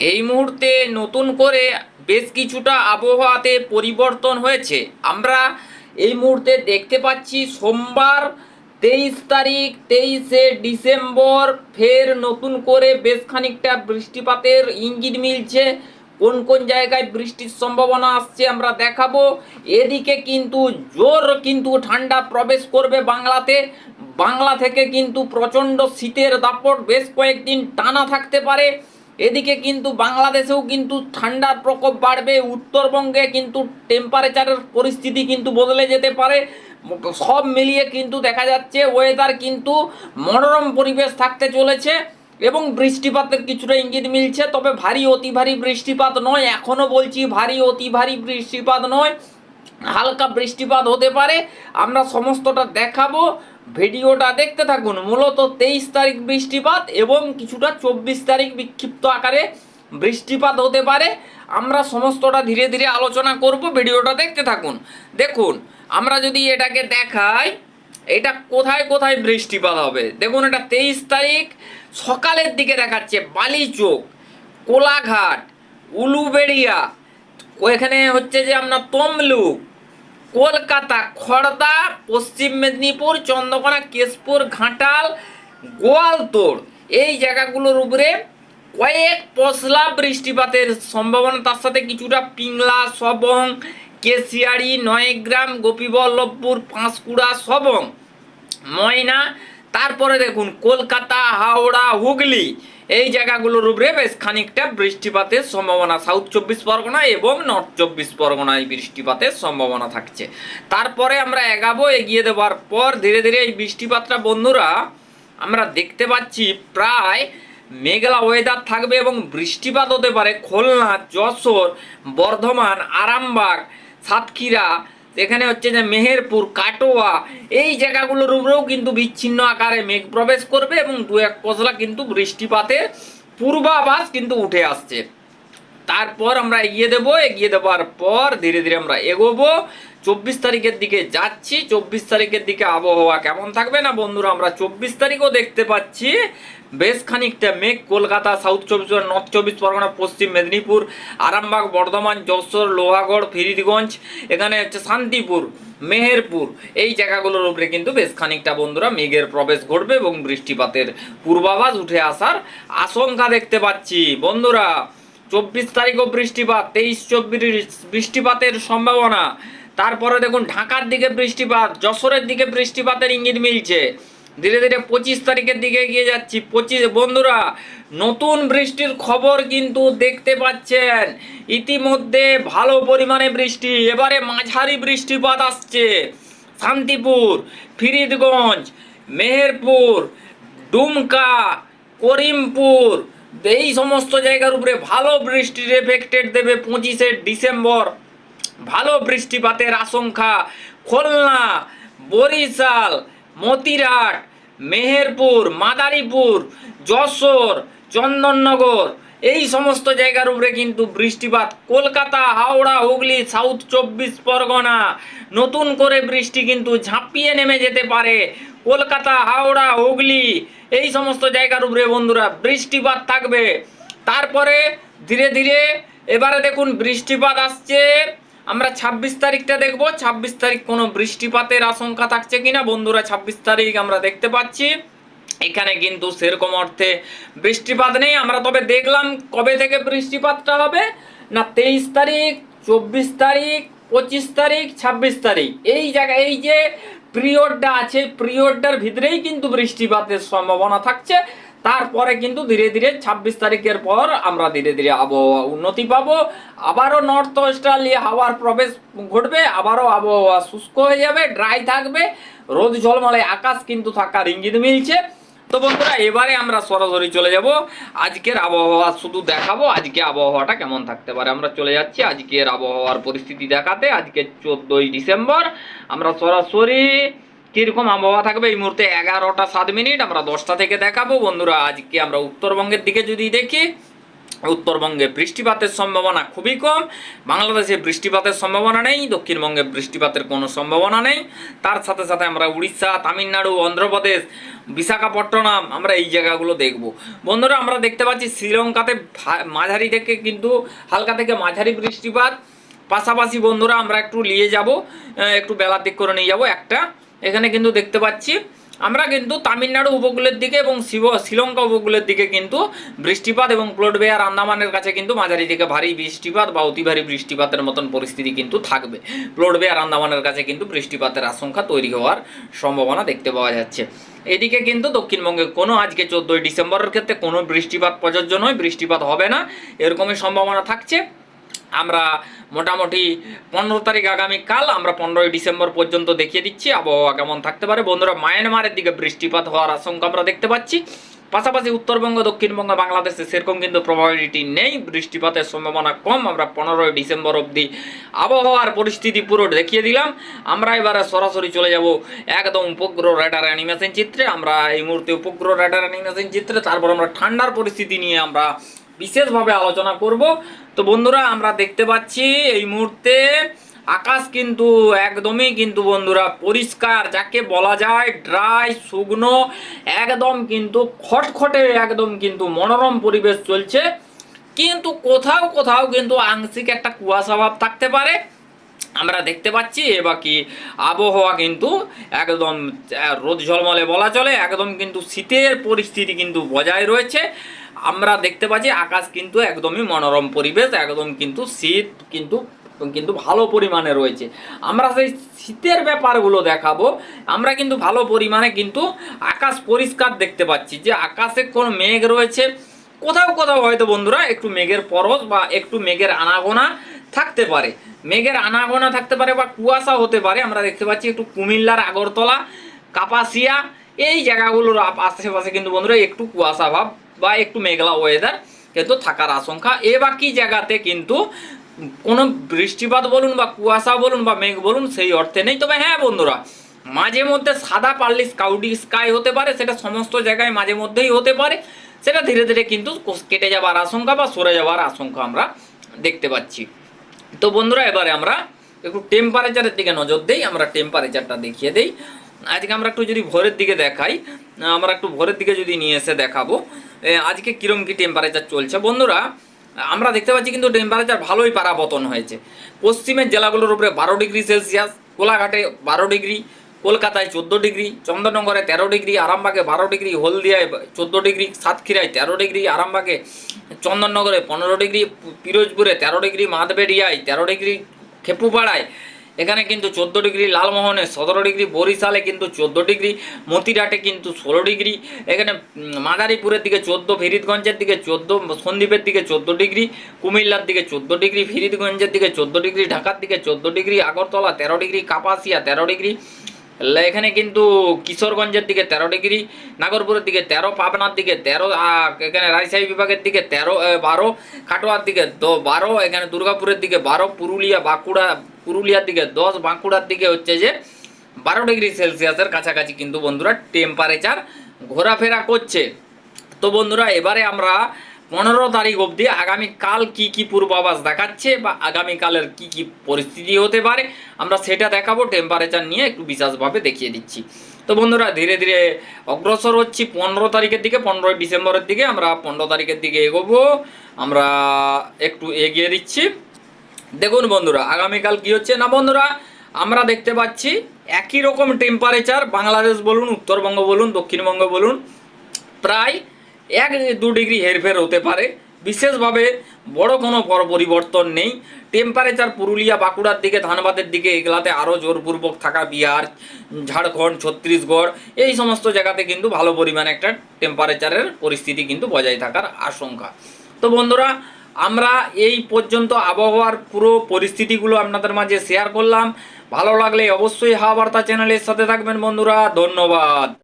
এই মুহূর্তে নতুন করে বেশ কিছুটা আবহাওয়াতে পরিবর্তন হয়েছে। আমরা এই মুহূর্তে দেখতে পাচ্ছি সোমবার তেইশ তারিখ, তেইশে ডিসেম্বর, ফের নতুন করে বেশ খানিকটা বৃষ্টিপাতের ইঙ্গিত মিলছে। কোন কোন জায়গায় বৃষ্টির সম্ভাবনা আসছে আমরা দেখাবো। এদিকে কিন্তু জোর কিন্তু ঠান্ডা প্রবেশ করবে বাংলাতে। বাংলা থেকে কিন্তু প্রচণ্ড শীতের দাপট বেশ কয়েকদিন টানা থাকতে পারে। এদিকে কিন্তু বাংলাদেশেও কিন্তু ঠান্ডার প্রকোপ বাড়বে, উত্তরবঙ্গে কিন্তু টেম্পারেচারের পরিস্থিতি কিন্তু বদলে যেতে পারে। সব মিলিয়ে কিন্তু দেখা যাচ্ছে ওয়েদার কিন্তু মনোরম পরিবেশ থাকতে চলেছে এবং বৃষ্টিপাতের কিছুটা ইঙ্গিত মিলছে। তবে ভারী অতি ভারী বৃষ্টিপাত নয় এখনও বলছি ভারী অতি ভারী বৃষ্টিপাত নয়। হালকা বৃষ্টিপাত হতে পারে। আমরা সমস্তটা দেখাবো। ভিডিওটা দেখতে থাকুন। মূলত তেইশ তারিখ বৃষ্টিপাত এবং কিছুটা চব্বিশ তারিখ বিক্ষিপ্ত আকারে বৃষ্টিপাত হতে পারে। আমরা সমস্তটা ধীরে ধীরে আলোচনা করব। ভিডিওটা দেখতে থাকুন। দেখুন, আমরা যদি এটাকে দেখাই, এটা কোথায় কোথায় বৃষ্টিপাত হবে? দেখুন, এটা তেইশ তারিখ। সকালের দিকে দেখাচ্ছে বালিচোক, কোলাঘাট, উলুবেড়িয়া, এখানে হচ্ছে যে আপনার তমলুক কলকাতা, খড়দা, পশ্চিম মেদিনীপুর, চন্দ্রকোনা, কেশপুর, ঘাটাল, গোয়ালতোড়। এই জায়গাগুলোর উপরে কয়েক পশলা বৃষ্টিপাতের সম্ভাবনা। তার সাথে কিছুটা পিংলা, সবং কেশিয়াড়ি নয়গ্রাম, গোপীবল্লভপুর, পাঁশকুড়া, সবং, ময়না তারপরে দেখুন, কলকাতা, হাওড়া, হুগলি, এই জায়গাগুলোর উপরে বেশ খানিকটা বৃষ্টিপাতের সম্ভাবনা। সাউথ চব্বিশ পরগনা এবং নর্থ চব্বিশ পরগনায় বৃষ্টিপাতের সম্ভাবনা থাকছে। তারপরে আমরা এগাবো, এগিয়ে দেওয়ার পর ধীরে ধীরে এই বৃষ্টিপাতটা, বন্ধুরা, আমরা দেখতে পাচ্ছি প্রায় মেঘলা ওয়েদার থাকবে এবং বৃষ্টিপাত হতে পারে খুলনা, যশোর, বর্ধমান, আরামবাগ, সাতক্ষীরা এখানে হচ্ছে যে মেহেরপুর, কাটোয়া, এই জায়গাগুলোর উপরেও কিন্তু বিচ্ছিন্ন আকারে মেঘ প্রবেশ করবে এবং দু এক পশলা কিন্তু বৃষ্টিপাতের পূর্বাভাস কিন্তু উঠে আসছে। তারপর আমরা এগিয়ে দেবো, এগিয়ে দেওয়ার পর ধীরে ধীরে আমরা এগোবো। চব্বিশ তারিখের দিকে যাচ্ছি, চব্বিশ তারিখের দিকে আবহাওয়া কেমন থাকবে না বন্ধুরা? আমরা চব্বিশ তারিখও দেখতে পাচ্ছি। বেশ খানিকটা মেঘ, কলকাতা সাউথ চব্বিশ নর্থ চব্বিশ পরগনা, পশ্চিম মেদিনীপুর, আরামবাগ, বর্ধমান, যশোর, লোহাগড় ফিরিদগঞ্জ এখানে হচ্ছে শান্তিপুর, মেহেরপুর। এই জায়গাগুলোর উপরে কিন্তু বেশ খানিকটা বন্ধুরা মেঘের প্রবেশ ঘটবে এবং বৃষ্টিপাতের পূর্বাভাস উঠে আসার আশঙ্কা দেখতে পাচ্ছি। বন্ধুরা চব্বিশ তারিখও বৃষ্টিপাত, তেইশ চব্বিশ বৃষ্টিপাতের সম্ভাবনা। তারপরে দেখুন, ঢাকার দিকে বৃষ্টিপাত, যশোরের দিকে বৃষ্টিপাতের ইঙ্গিত মিলছে। ধীরে ধীরে পঁচিশ তারিখের দিকে এগিয়ে যাচ্ছি। পঁচিশ, বন্ধুরা, নতুন বৃষ্টির খবর কিন্তু দেখতে পাচ্ছেন। ইতিমধ্যে ভালো পরিমাণে বৃষ্টি, এবারে মাঝারি বৃষ্টিপাত আসছে। শান্তিপুর, ফিরিদগঞ্জ, মেহেরপুর, ডুমকা, করিমপুর এই সমস্ত জায়গার উপরে ভালো বৃষ্টির এফেক্টেড দেবে পঁচিশে ডিসেম্বর। ভালো বৃষ্টিপাতের আশঙ্কা খুলনা, বরিশাল, মতিরাট, মেহেরপুর, মাদারীপুর, যশোর, চন্দননগর। এই সমস্ত জায়গার উপরে কিন্তু বৃষ্টিপাত। কলকাতা, হাওড়া, হুগলি সাউথ চব্বিশ পরগনা। নতুন করে বৃষ্টি কিন্তু ঝাঁপিয়ে নেমে যেতে পারে। কলকাতা, হাওড়া, হুগলি, এই সমস্ত জায়গার উপরে বন্ধুরা বৃষ্টিপাত থাকবে। তারপরে ধীরে ধীরে এবারে দেখুন বৃষ্টিপাত আসছে। আমরা ছাব্বিশ তারিখটা দেখব। ছাব্বিশ তারিখ কোনো বৃষ্টিপাতের আশঙ্কা থাকছে কিনা? বন্ধুরা, ছাব্বিশ তারিখ আমরা দেখতে পাচ্ছি। এখানে কিন্তু সেরকম অর্থে বৃষ্টিপাত নেই। আমরা তবে দেখলাম কবে থেকে বৃষ্টিপাতটা হবে? না, তেইশ তারিখ, চব্বিশ তারিখ, পঁচিশ তারিখ, ছাব্বিশ তারিখ। এই জায়গায় এই যে পিরিয়ডটা আছে পিরিয়ডটার ভিতরেই কিন্তু বৃষ্টিপাতের সম্ভাবনা থাকছে। তারপরে কিন্তু ধীরে ধীরে ছাব্বিশ তারিখের পর আমরা ধীরে ধীরে আবহাওয়া উন্নতি পাব। আবারও নর্থ অস্ট্রেলিয়া হাওয়ার প্রবেশ ঘটবে, আবারও আবহাওয়া শুষ্ক হয়ে যাবে ড্রাই থাকবে। রোদ ঝলমলে আকাশ কিন্তু থাকার ইঙ্গিত মিলছে। তো বন্ধুরা, এবারে আমরা সরাসরি চলে যাব। আজকের আবহাওয়া শুধু দেখাবো, আজকে আবহাওয়াটা কেমন থাকতে পারে। আমরা চলে যাচ্ছি আজকের আবহাওয়ার পরিস্থিতি দেখাতে। আজকে চোদ্দই ডিসেম্বর, আমরা সরাসরি কীরকম আবহাওয়া থাকবে? এই মুহূর্তে এগারোটা সাত মিনিট, আমরা দশটা থেকে দেখাবো। বন্ধুরা, আজকে আমরা উত্তরবঙ্গের দিকে যদি দেখি উত্তরবঙ্গে বৃষ্টিপাতের সম্ভাবনা খুবই কম, বাংলাদেশে বৃষ্টিপাতের সম্ভাবনা নেই, দক্ষিণবঙ্গে বৃষ্টিপাতের কোনো সম্ভাবনা নেই। তার সাথে সাথে আমরা উড়িষ্যা, তামিলনাড়ু, অন্ধ্রপ্রদেশ, বিশাখাপট্টনম, আমরা এই জায়গাগুলো দেখব। বন্ধুরা, আমরা দেখতে পাচ্ছি শ্রীলঙ্কাতে মাঝারি থেকে কিন্তু হালকা থেকে মাঝারি বৃষ্টিপাত। পাশাপাশি বন্ধুরা, আমরা একটু নিয়ে যাব একটু বেলার দিক করে নিয়ে যাব। একটা এখানে কিন্তু দেখতে পাচ্ছি আমরা কিন্তু তামিলনাড়ু উপকূলের দিকে এবং শিব, শ্রীলঙ্কা উপকূলের দিকে কিন্তু বৃষ্টিপাত এবং প্লট বেয়ার আন্দামানের কাছে কিন্তু মাঝারি থেকে ভারী বৃষ্টিপাত বা অতি ভারী বৃষ্টিপাতের মতন পরিস্থিতি কিন্তু থাকবে। প্লট বেয়ার আন্দামানের কাছে কিন্তু বৃষ্টিপাতের আশঙ্কা তৈরি হওয়ার সম্ভাবনা দেখতে পাওয়া যাচ্ছে। এদিকে কিন্তু দক্ষিণবঙ্গে কোনো আজকে চোদ্দোই ডিসেম্বরের ক্ষেত্রে কোনো বৃষ্টিপাত প্রযোজ্য নয়, বৃষ্টিপাত হবে না, এরকমই সম্ভাবনা থাকছে। আমরা মোটামুটি পনেরো তারিখ আগামীকাল আমরা পনেরোই ডিসেম্বর পর্যন্ত দেখিয়ে দিচ্ছি, আবহাওয়া কেমন থাকতে পারে। বন্ধুরা, মায়ানমারের দিকে বৃষ্টিপাত হওয়ার আশঙ্কা আমরা দেখতে পাচ্ছি। পাশাপাশি উত্তরবঙ্গ, দক্ষিণবঙ্গ, বাংলাদেশে সেরকম কিন্তু প্রবাবিলিটি নেই। বৃষ্টিপাতের সম্ভাবনা কম। আমরা পনেরোই ডিসেম্বর অবধি আবহাওয়ার পরিস্থিতি পুরো দেখিয়ে দিলাম। আমরা এবারে সরাসরি চলে যাব একদম উপগ্রহ রেডার অ্যানিমেশন চিত্রে। আমরা এই মুহূর্তে উপগ্রহ রেডার অ্যানিমেশন চিত্রে, তারপর আমরা ঠান্ডার পরিস্থিতি নিয়ে আমরা বিশেষভাবে আলোচনা করব। তো বন্ধুরা, আমরা দেখতে পাচ্ছি এই মুহূর্তে আকাশ কিন্তু একদমই কিন্তু বন্ধুরা পরিষ্কার, যাকে বলা যায় ড্রাই, শুকনো, একদম কিন্তু খটখটে, একদম কিন্তু মনোরম পরিবেশ চলছে। কিন্তু কোথাও কোথাও কিন্তু আংশিক একটা কুয়াশা ভাব থাকতে পারে। আমরা দেখতে পাচ্ছি এ বাকি আবহাওয়া কিন্তু একদম রোদ ঝলমলে বলা চলে, একদম কিন্তু শীতের পরিস্থিতি কিন্তু বজায় রয়েছে। আমরা দেখতে পাচ্ছি আকাশ কিন্তু একদমই মনোরম পরিবেশ, একদম কিন্তু শীত কিন্তু কিন্তু ভালো পরিমাণে রয়েছে। আমরা সেই শীতের ব্যাপারগুলো দেখাবো। আমরা কিন্তু ভালো পরিমাণে কিন্তু আকাশ পরিষ্কার দেখতে পাচ্ছি যে আকাশে কোন মেঘ রয়েছে। কোথাও কোথাও হয়তো বন্ধুরা একটু মেঘের পরশ বা একটু মেঘের আনাগোনা থাকতে পারে। মেঘের আনাগোনা থাকতে পারে বা কুয়াশা হতে পারে। আমরা দেখতে পাচ্ছি একটু কুমিল্লার আগরতলা, কাপাসিয়া, এই জায়গাগুলোর আশেপাশে কিন্তু বন্ধুরা একটু কুয়াশা ভাব বা একটু মেঘলা ওয়েদার কিন্তু থাকার আশঙ্কা। এ বাকি জায়গাতে কিন্তু কোনো বৃষ্টিপাত বলুন বা কুয়াশা বলুন বা মেঘ বলুন, সেই অর্থে নেই। তবে হ্যাঁ বন্ধুরা, মাঝে মধ্যে সাদা পার্লি স্কাউডি স্কাই হতে পারে, সেটা সমস্ত জায়গায় মাঝে মধ্যেই হতে পারে। সেটা ধীরে ধীরে কিন্তু কেটে যাওয়ার আশঙ্কা বা সরে যাওয়ার আশঙ্কা আমরা দেখতে পাচ্ছি। তো বন্ধুরা, এবারে আমরা একটু টেম্পারেচারের দিকে নজর দেই, আমরা টেম্পারেচারটা দেখিয়ে দেই। আজকে আমরা একটু যদি ভোরের দিকে দেখাই আমরা একটু ভোরের দিকে যদি নিয়ে এসে দেখাবো আজকে কিরম কি টেম্পারেচার চলছে। বন্ধুরা, আমরা দেখতে পাচ্ছি কিন্তু টেম্পারেচার ভালোই পারাবতন হয়েছে। পশ্চিমের জেলাগুলোর উপরে বারো ডিগ্রি সেলসিয়াস, কোলাঘাটে বারো ডিগ্রি, কলকাতায় চোদ্দ ডিগ্রি, চন্দননগরে তেরো ডিগ্রি, আরামবাগে বারো ডিগ্রি, হলদিয়ায় চোদ্দ ডিগ্রি, সাতক্ষীরায় তেরো ডিগ্রি, আরামবাগে চন্দননগরে পনেরো ডিগ্রি পিরোজপুরে তেরো ডিগ্রি মাধবেড়িয়ায় তেরো ডিগ্রি, খেপুপাড়ায় এখানে কিন্তু চোদ্দ ডিগ্রি লালমোহনে সতেরো ডিগ্রি বরিশালে কিন্তু চোদ্দ ডিগ্রি, মতিরাটে কিন্তু ষোলো ডিগ্রি, এখানে মাদারীপুরের দিকে চোদ্দ, ফিরিদগঞ্জের দিকে চোদ্দ সন্দীপের দিকে চোদ্দ ডিগ্রি, কুমিল্লার দিকে চোদ্দ ডিগ্রি, ফিরিদগঞ্জের দিকে চোদ্দ ডিগ্রি, ঢাকার দিকে চোদ্দ ডিগ্রি, আগরতলা তেরো ডিগ্রি, কাপাসিয়া তেরো ডিগ্রি এখানে কিন্তু কিশোরগঞ্জের দিকে তেরো ডিগ্রি, নাগরপুরের দিকে তেরো, পাবনার দিকে তেরো এখানে রাজশাহী বিভাগের দিকে তেরো বারো কাটোয়ার দিকে বারো, এখানে দুর্গাপুরের দিকে বারো, পুরুলিয়া, বাঁকুড়া, পুরুলিয়ার দিকে দশ, বাঁকুড়ার দিকে হচ্ছে যে বারো ডিগ্রি সেলসিয়াসের কাছাকাছি কিন্তু বন্ধুরা টেম্পারেচার ঘোরাফেরা করছে। তো বন্ধুরা, এবারে আমরা পনেরো তারিখ অবধি আগামীকাল কি কি পূর্বাভাস দেখাচ্ছে বা আগামীকালের কি কি পরিস্থিতি হতে পারে, আমরা সেটা দেখাবো টেম্পারেচার নিয়ে একটু বিশেষভাবে দেখিয়ে দিচ্ছি। তো বন্ধুরা, ধীরে ধীরে অগ্রসর হচ্ছি পনেরো তারিখের দিকে, পনেরোই ডিসেম্বরের দিকে, আমরা পনেরো তারিখের দিকে এগোবো, আমরা একটু এগিয়ে দিচ্ছি। দেখুন বন্ধুরা, আগামীকাল কি হচ্ছে না বন্ধুরা, আমরা দেখতে পাচ্ছি একই রকম টেম্পারেচার বাংলাদেশ বলুন, উত্তরবঙ্গ বলুন, দক্ষিণবঙ্গ বলুন, প্রায় এক দু ডিগ্রি হেরফের হতে পারে, বিশেষভাবে বড় কোনো পর- পরিবর্তন নেই। টেম্পারেচার পুরুলিয়া, বাঁকুড়ার দিকে, ধানবাদের দিকে এগুলাতে আরও জোরপূর্বক থাকা বিহার, ঝাড়খণ্ড, ছত্তিশগড়, এই সমস্ত জায়গাতে কিন্তু ভালো পরিমাণে একটা টেম্পারেচারের পরিস্থিতি কিন্তু বজায় থাকার আশঙ্কা। তো বন্ধুরা, আমরা এই পর্যন্ত আবহাওয়ার পুরো পরিস্থিতিগুলো আপনাদের মাঝে শেয়ার করলাম। ভালো লাগলে অবশ্যই হাওয়া বার্তা চ্যানেলের সাথে থাকবেন বন্ধুরা। ধন্যবাদ।